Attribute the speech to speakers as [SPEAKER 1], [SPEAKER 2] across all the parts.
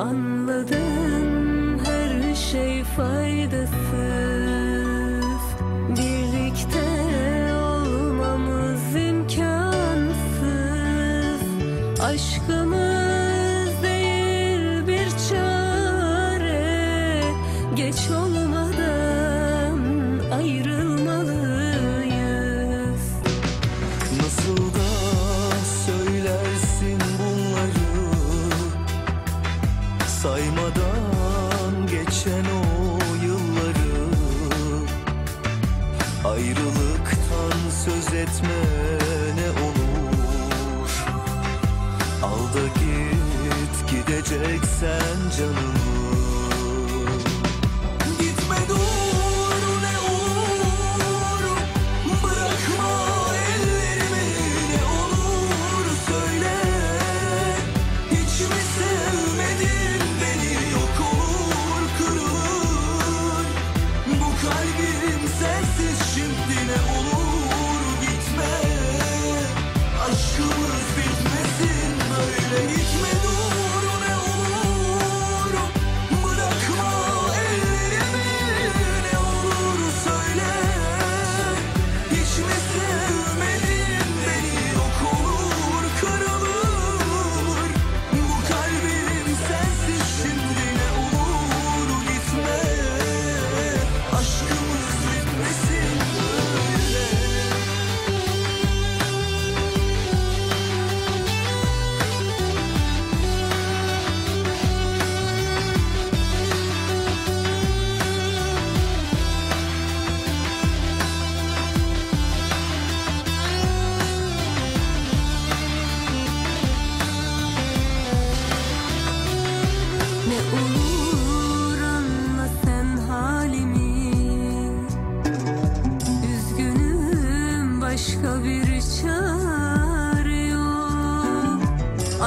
[SPEAKER 1] Anladım her şey faydasız. Birlikte olmamız imkansız. Aşkımız değil bir çare. Geç
[SPEAKER 2] olmamız Unutmadan geçen o yılları Ayrılıktan söz etme ne olur. Al da git gideceksen canım.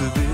[SPEAKER 2] to be